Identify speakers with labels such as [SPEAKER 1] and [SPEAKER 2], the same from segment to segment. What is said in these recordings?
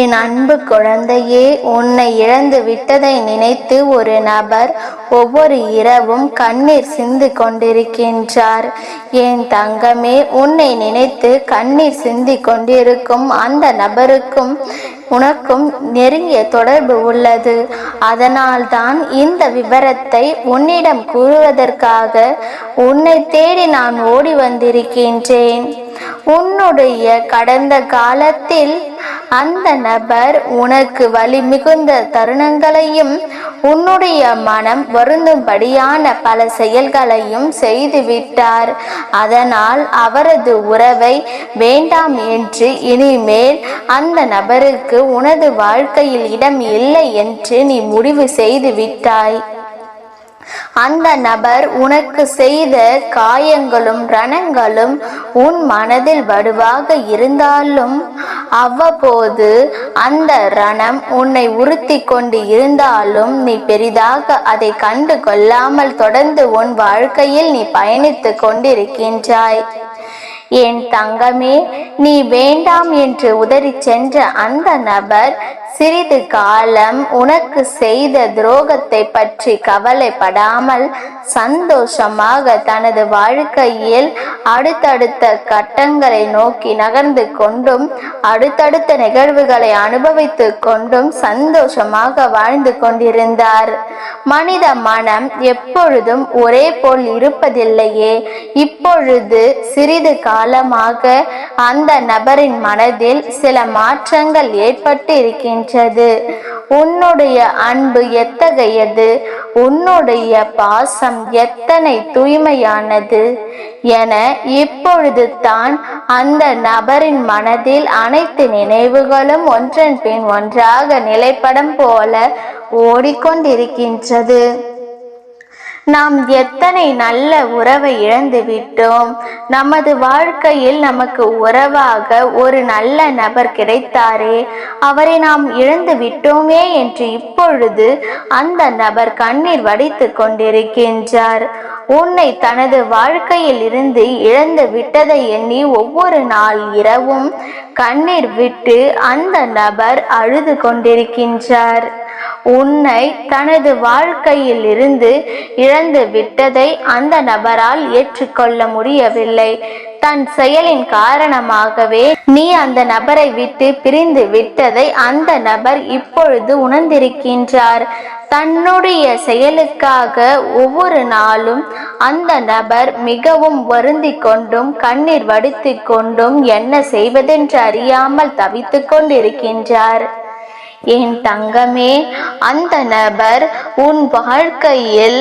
[SPEAKER 1] என் அன்பு குழந்தையே உன்னை இழந்து விட்டதை நினைத்து ஒரு நபர் ஒவ்வொரு இரவும் கண்ணீர் சிந்து கொண்டிருக்கின்றார். என் தங்கமே உன்னை நினைத்து கண்ணீர் சிந்தி கொண்டிருக்கும் அந்த நபருக்கும் உனக்கும் நெருங்கிய தொடர்பு உள்ளது. அதனால்தான் இந்த விவரத்தை உன்னிடம் கூறுவதற்காக உன்னை தேடி நான் ஓடி வந்திருக்கின்றேன். உன்னுடைய கடந்த காலத்தில் அந்த நபர் உனக்கு வலி மிகுந்த தருணங்களையும் உன்னுடைய மனம் வருந்தும்படியான பல செயல்களையும் செய்துவிட்டார். அதனால் அவரது உறவை வேண்டாம் என்று இனிமேல் அந்த நபருக்கு உனது வாழ்க்கையில் இடம் இல்லை என்று நீ முடிவு செய்து விட்டாய் அந்த நபர் உனக்கு செய்த காயங்களும் ரணங்களும் உன் மனதில் வடுவாக இருந்தாலும் அவ்வப்போது அந்த ரணம் உன்னை உறுத்தி கொண்டு இருந்தாலும் நீ பெரிதாக அதை கண்டு கொள்ளாமல் தொடர்ந்து உன் வாழ்க்கையில் நீ பயணித்து கொண்டிருக்கின்றாய். என் தங்கமே நீ வேண்டாம் என்று உதறி சென்ற அந்த நபர் சிறிது காலம் உனக்கு செய்த துரோகத்தை பற்றி கவலைப்படாமல் சந்தோஷமாக தனது வாழ்க்கையில் அடுத்தடுத்த கட்டங்களை நோக்கி நகர்ந்து கொண்டும் அடுத்தடுத்த நிகழ்வுகளை அனுபவித்து கொண்டும் சந்தோஷமாக வாழ்ந்து கொண்டிருந்தார். மனித மனம் எப்பொழுதும் ஒரே போல் இருப்பதில்லையே. இப்பொழுது சிறிது காலமாக அந்த நபரின் மனதில் சில மாற்றங்கள் ஏற்பட்டு இருக்கின்றன நின்றது உன்னுடைய அன்பு எத்தகையது? உன்னுடைய பாசம் எத்தனை தூய்மையானது? என இப்பொழுது தான் அந்த நபரின் மனதில் அனைத்து நினைவுகளும் ஒன்றன் பின் ஒன்றாக நிலைப்படம் போல ஓடிக்கொண்டிருக்கின்றது. நாம் எத்தனை நல்ல உறவை இழந்து விட்டோம். நமது வாழ்க்கையில் நமக்கு உறவாக ஒரு நல்ல நபர் கிடைத்தாரே. அவரை நாம் இழந்து விட்டோமே என்று இப்பொழுது அந்த நபர் கண்ணீர் வடித்து கொண்டிருக்கின்றார். உன்னை தனது வாழ்க்கையில் இருந்து இழந்து விட்டதை எண்ணி ஒவ்வொரு நாள் இரவும் கண்ணீர் விட்டு அந்த நபர் அழுது கொண்டிருக்கின்றார். உன்னை தனது வாழ்க்கையில் இருந்து இழந்து விட்டதை அந்த நபரால் ஏற்றுக்கொள்ள முடியவில்லை. தன் செயலின் காரணமாகவே நீ அந்த நபரை விட்டு பிரிந்து விட்டதை அந்த நபர் இப்பொழுது உணர்ந்திருக்கின்றார். தன்னுடைய செயலுக்காக ஒவ்வொரு நாளும் அந்த நபர் மிகவும் வருந்திக் கொண்டும் கண்ணீர் வடித்து கொண்டும் என்ன செய்வதென்று அறியாமல் தவித்துக் கொண்டிருக்கின்றார். என் தங்கமே அந்த நபர் உன் வாழ்க்கையில்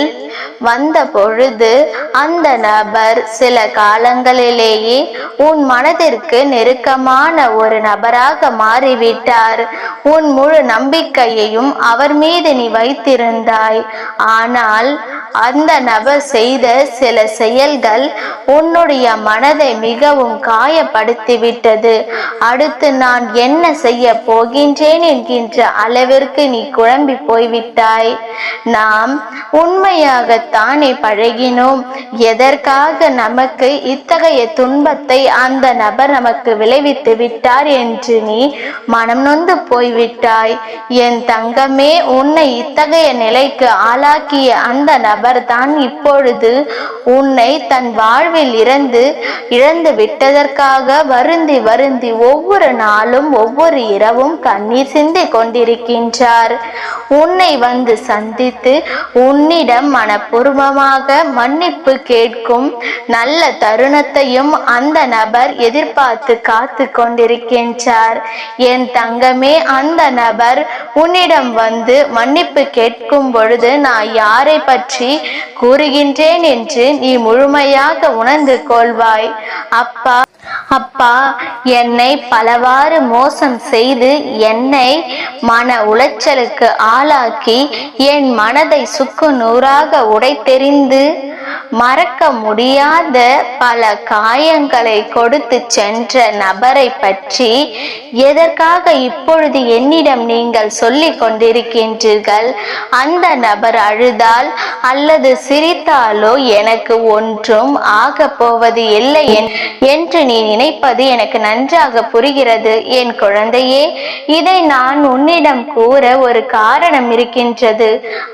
[SPEAKER 1] வந்த பொழுது அந்த நபர் சில காலங்களிலேயே உன் மனதிற்கு நெருக்கமான ஒரு நபராக மாறிவிட்டார். உன் முழு நம்பிக்கையையும் அவர் மீது நீ வைத்திருந்தாய். ஆனால் அந்த நபர் செய்த சில செயல்கள் உன்னுடைய மனதை மிகவும் காயப்படுத்திவிட்டது. அடுத்து நான் என்ன செய்ய போகின்றேன் என்கின்ற அளவிற்கு நீ குழம்பி போய்விட்டாய். நாம் உண்மையாகத்தானே பழகினோம். எதற்காக நமக்கு இத்தகைய துன்பத்தை அந்த நபர் நமக்கு விளைவித்து விட்டார் என்று நீ மனம் நொந்து போய்விட்டாய்? என் தங்கமே உன்னை இத்தகைய நிலைக்கு ஆளாக்கிய அந்த நபர் தான் இப்பொழுது உன்னை தன் வாழ்வில் இறந்து இழந்து விட்டதற்காக வருந்தி வருந்தி ஒவ்வொரு நாளும் ஒவ்வொரு இரவும் கண்ணீர் சிந்தி கொண்டிருக்கின்றார். உன்னை வந்து சந்தித்து உன்னிடம் மனப்பூர்வமாக மன்னிப்பு கேட்கும் நல்ல தருணத்தையும் அந்த நபர் எதிர்பார்த்து காத்து கொண்டிருக்கின்றார். என் தங்கமே அந்த நபர் உன்னிடம் வந்து மன்னிப்பு கேட்கும் பொழுது நான் யாரை பற்றி கூறுகின்றேன் என்று நீ முழுமையாக உணர்ந்து கொள்வாய். அப்பா அப்பா என்னை பலவாறு மோசம் செய்து என்னை மன உளைச்சலுக்கு ஆளாக்கி என் மனதை சுக்கு நூறாக உடைத்தெறிந்து மறக்க முடியாத பல காயங்களை கொடுத்து சென்ற நபரை பற்றி எதற்காக இப்பொழுது என்னிடம் நீங்கள் சொல்லிக் கொண்டிருக்கின்றீர்கள்? அந்த நபர் அழுதால் அல்லது சிரித்தாலோ எனக்கு ஒன்றும் ஆக போவது இல்லை என்று நீ நினைப்பது எனக்கு நன்றாக புரிகிறது என் குழந்தையே. இதை நான் உன்னிடம் கூற ஒரு காரணம் இருக்கின்றது.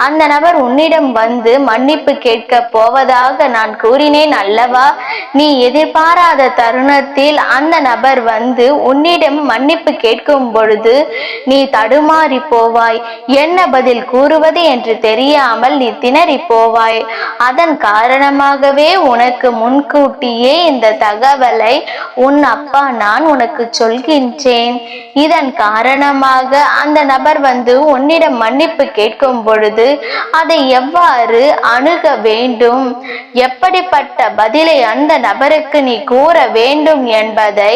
[SPEAKER 1] அந்த நபர் உன்னிடம் வந்து மன்னிப்பு கேட்க போவதாக நான் கூறினேன் அல்லவா? நீ எதிர்பாராத தருணத்தில் அந்த நபர் வந்து உன்னிடம் மன்னிப்பு கேட்கும் பொழுது நீ தடுமாறி போவாய். என்ன பதில் கூறுவது என்று தெரியாமல் நீ திணறி போவாய். அதன் காரணமாகவே உனக்கு முன்கூட்டியே இந்த தகவலை உன் அப்பா நான் உனக்கு சொல்கின்றேன். இதன் காரணமாக அந்த நபர் வந்து உன்னிடம் மன்னிப்பு கேட்கும் பொழுது அதை எவ்வாறு அணுக வேண்டும்? எப்படிப்பட்ட பதிலை அந்த நபருக்கு நீ கூற வேண்டும் என்பதை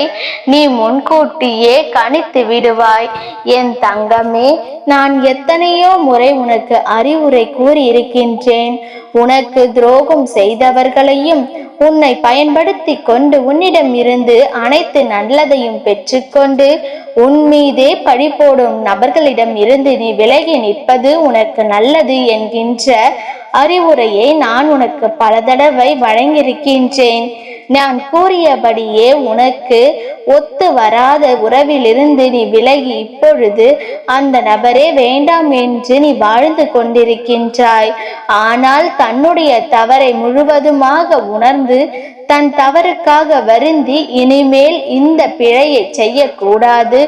[SPEAKER 1] நீ முன்கூட்டியே கணித்து விடுவாய். என் தங்கமே நான் எத்தனையோ முறை உனக்கு அறிவுரை கூறி இருக்கின்றேன் உனக்கு துரோகம் செய்தவர்களையும் உன்னை பயன்படுத்தி கொண்டு உன்னிடம் இருந்து அனைத்து நல்லதையும் பெற்றுக்கொண்டு உன் மீதே பழி போடும் நபர்களிடம் இருந்து நீ விலகி நிற்பது உனக்கு நல்லது என்கின்ற அறிவுரையை நான் உனக்கு பல தடவை வழங்கியிருக்கின்றேன். நான் கூறியபடியே உனக்கு ஒத்து வராத உறவிலிருந்து நீ விலகி இப்பொழுது அந்த நபரே வேண்டாம் என்று நீ வாழ்ந்து கொண்டிருக்கின்றாய். ஆனால் தன்னுடைய தவறை முழுவதுமாக உணர்ந்து தன் தவறுக்காக வருந்தி இனிமேல் இந்த பிழையை செய்யக்கூடாது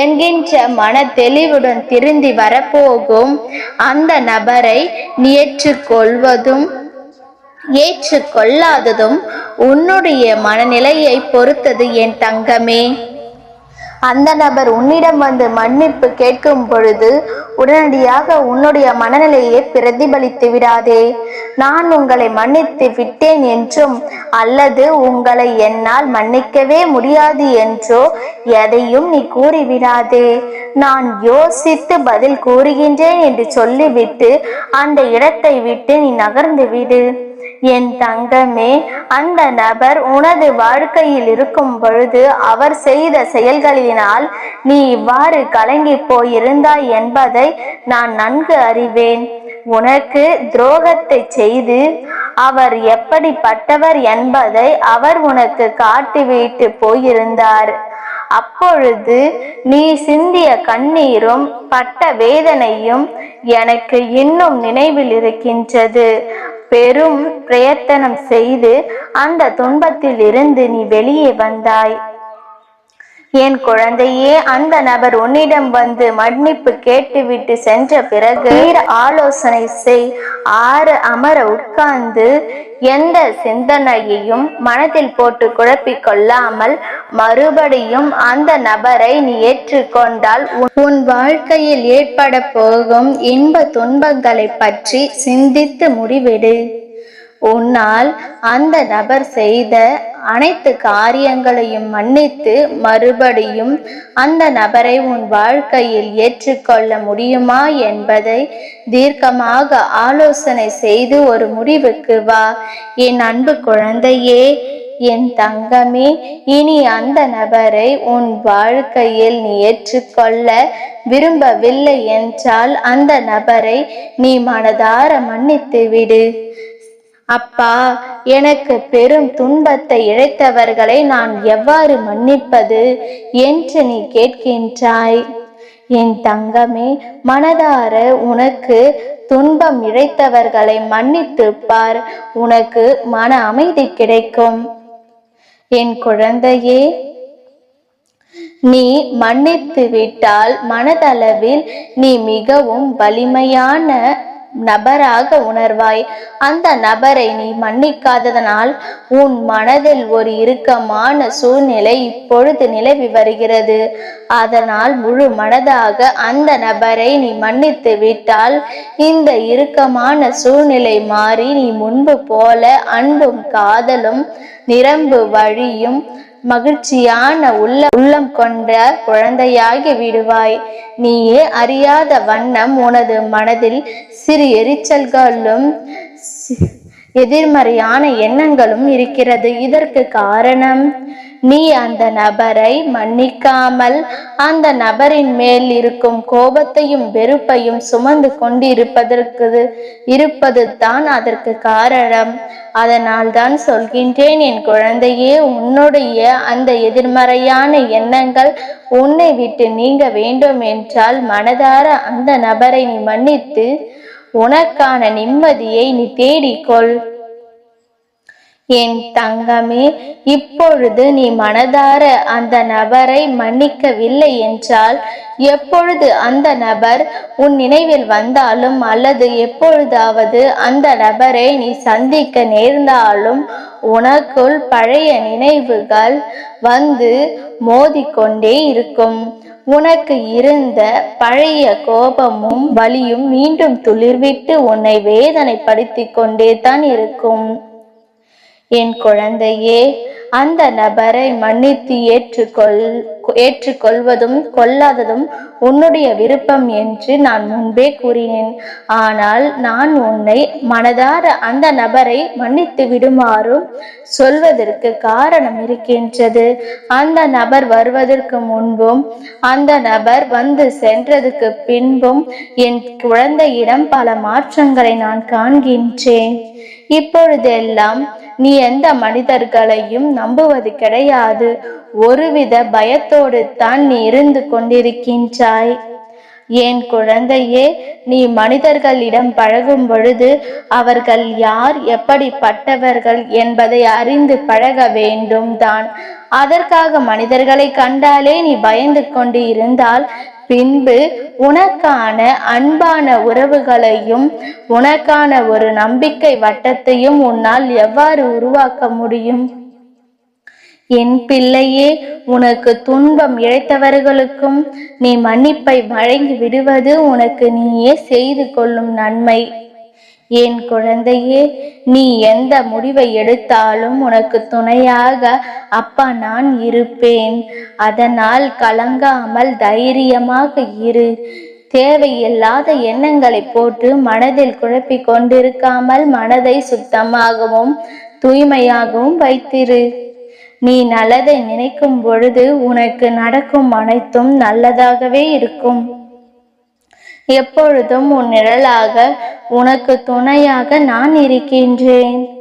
[SPEAKER 1] என்கின்ற மன தெளிவுடன் திருந்தி வரப்போகும் அந்த நபரை நீ ஏற்றுக்கொள்வதும் ஏற்றுக்கொள்ளாததும் உன்னுடைய மனநிலையை பொறுத்தது என் தங்கமே. அந்த நபர் உன்னிடம் வந்து மன்னிப்பு கேட்கும் பொழுது உடனடியாக உன்னுடைய மனநிலையை பிரதிபலித்து விடாதே. நான் உங்களை மன்னித்து விட்டேன் என்றும் அல்லது உங்களை என்னால் மன்னிக்கவே முடியாது என்றோ எதையும் நீ கூறிவிடாதே. நான் யோசித்து பதில் கூறுகின்றேன் என்று சொல்லிவிட்டு அந்த இடத்தை விட்டு நீ நகர்ந்து விடு. என் தங்கமே அந்த நபர் உனது வாழ்க்கையில் இருக்கும் பொழுது அவர் செய்த செயல்களினால் நீ இவ்வாறு கலங்கி போயிருந்தாய் என்பதை நான் நன்கு அறிவேன். உனக்கு துரோகத்தை செய்து அவர் எப்படிப்பட்டவர் என்பதை அவர் உனக்கு காட்டிவிட்டு போயிருந்தார். அப்பொழுது நீ சிந்திய கண்ணீரும் பட்ட வேதனையும் எனக்கு இன்னும் நினைவில் இருக்கின்றது. பெரும் பிரயத்தனம் செய்து அந்த துன்பத்தில் இருந்து நீ வெளியே வந்தாய். என் குழந்தையே அந்த நபர் உன்னிடம் வந்து மன்னிப்பு கேட்டுவிட்டு சென்ற பிறகு ஆலோசனை செய். ஆறு அமர உட்கார்ந்து எந்த சிந்தனையையும் மனதில் போட்டு குழப்பிக் கொள்ளாமல் மறுபடியும் அந்த நபரை நீ ஏற்றுக்கொண்டால் உன்- உன் வாழ்க்கையில் ஏற்பட போகும் இன்ப துன்பங்களை பற்றி சிந்தித்து முடிவெடு. உன்னால் அந்த நபர் செய்த அனைத்து காரியங்களையும் மன்னித்து மறுபடியும் அந்த நபரை உன் வாழ்க்கையில் ஏற்றுக்கொள்ள முடியுமா என்பதை தீர்க்கமாக ஆலோசனை செய்து ஒரு முடிவுக்கு வா. என் அன்பு குழந்தையே என் தங்கமே இனி அந்த நபரை உன் வாழ்க்கையில் நீ ஏற்றுக்கொள்ள விரும்பவில்லை என்றால் அந்த நபரை நீ மனதார மன்னித்து விடு. அப்பா எனக்கு பெரும் துன்பத்தை இழைத்தவர்களை நான் எவ்வாறு மன்னிப்பது என்று நீ கேட்கின்றாய். என் தங்கமே மனதார உனக்கு துன்பம் இழைத்தவர்களை மன்னித்து பார் உனக்கு மன அமைதி கிடைக்கும். என் குழந்தையே நீ மன்னித்து விட்டால் மனதளவில் நீ மிகவும் வலிமையான நபராக உணர்வாய். அந்த நபரை நீ மன்னிக்காததனால் உன் மனதில் ஒரு இறுக்கமான சூழ்நிலை இப்பொழுது நிலவி வருகிறது. அதனால் முழு மனதாக அந்த நபரை நீ மன்னித்து விட்டால் இந்த இறுக்கமான சூழ்நிலை மாறி நீ முன்பு போல அன்பும் காதலும் நிரம்பு வழியும் மகிழ்ச்சியான உள்ள உள்ளம் கொண்ட குழந்தையாகி விடுவாய். நீயே அறியாத வண்ணம் உனது மனதில் சிறு எரிச்சல்களும் எதிர்மறையான எண்ணங்களும் இருக்கிறது. இதற்கு காரணம் நீ அந்த நபரை மன்னிக்காமல் அந்த நபரின் மேல் இருக்கும் கோபத்தையும் வெறுப்பையும் சுமந்து கொண்டிருப்பதற்கு இருப்பது தான் அதற்கு காரணம். அதனால் தான் சொல்கின்றேன் என் குழந்தையே உன்னுடைய அந்த எதிர்மறையான எண்ணங்கள் உன்னை விட்டு நீங்க வேண்டும் என்றால் மனதார அந்த நபரை நீ மன்னித்து உனக்கான நிம்மதியை நீ தேடிக்கொள். என் தங்கமே இப்பொழுது நீ மனதார அந்த நபரை மன்னிக்கவில்லை என்றால் எப்பொழுது அந்த நபர் உன் நினைவில் வந்தாலும் அல்லது எப்பொழுதாவது அந்த நபரை நீ சந்திக்க நேர்ந்தாலும் உனக்குள் பழைய நினைவுகள் வந்து மோதிக்கொண்டே இருக்கும். உனக்கு இருந்த பழைய கோபமும் வலியும் மீண்டும் துளிர்விட்டு உன்னை வேதனைப்படுத்திக் கொண்டே தான் இருக்கும். என் குழந்தையே அந்த நபரை மன்னித்து ஏற்றுக்கொள் ஏற்றுக்கொள்வதும் கொள்ளாததும் உன்னுடைய விருப்பம் என்று நான் முன்பே கூறினேன். ஆனால் நான் உன்னை மனதார அந்த நபரை மன்னித்து விடுமாறும் சொல்வதற்கு காரணம் இருக்கின்றது. அந்த நபர் வருவதற்கு முன்பும் அந்த நபர் வந்து சென்றதுக்கு பின்பும் என் குழந்தையிடம் பல மாற்றங்களை நான் காண்கின்றேன். இப்பொழுதெல்லாம் நீ எந்த மனிதர்களையும் நம்புவது கிடையாது. ஒருவித பயத்தோடு தான் நீ இருந்து கொண்டிருக்கின்றாய். ஏன் குழந்தையே நீ மனிதர்களிடம் பழகும் பொழுது அவர்கள் யார் எப்படிப்பட்டவர்கள் என்பதை அறிந்து பழக வேண்டும் தான் அதற்காக மனிதர்களை கண்டாலே நீ பயந்து கொண்டு இருந்தால் பின்பு உனக்கான அன்பான உறவுகளையும் உனக்கான ஒரு நம்பிக்கை வட்டத்தையும் உன்னால் எவ்வாறு உருவாக்க முடியும்? என் பிள்ளையே உனக்கு துன்பம் இழைத்தவர்களுக்கும் நீ மன்னிப்பை வழங்கி விடுவது உனக்கு நீயே செய்து கொள்ளும் நன்மை. என் குழந்தையே நீ எந்த முடிவை எடுத்தாலும் உனக்கு துணையாக அப்பா நான் இருப்பேன். அதனால் கலங்காமல் தைரியமாக இரு. தேவையில்லாத எண்ணங்களை போட்டு மனதில் குழப்பிக் கொண்டிருக்காமல் மனதை சுத்தமாகவும் தூய்மையாகவும் வைத்திரு. நீ நல்லதை நினைக்கும் பொழுது உனக்கு நடக்கும் அனைத்தும் நல்லதாகவே இருக்கும். எப்பொழுதும் உன் நிழலாக உனக்கு துணையாக நான் இருக்கின்றேன்.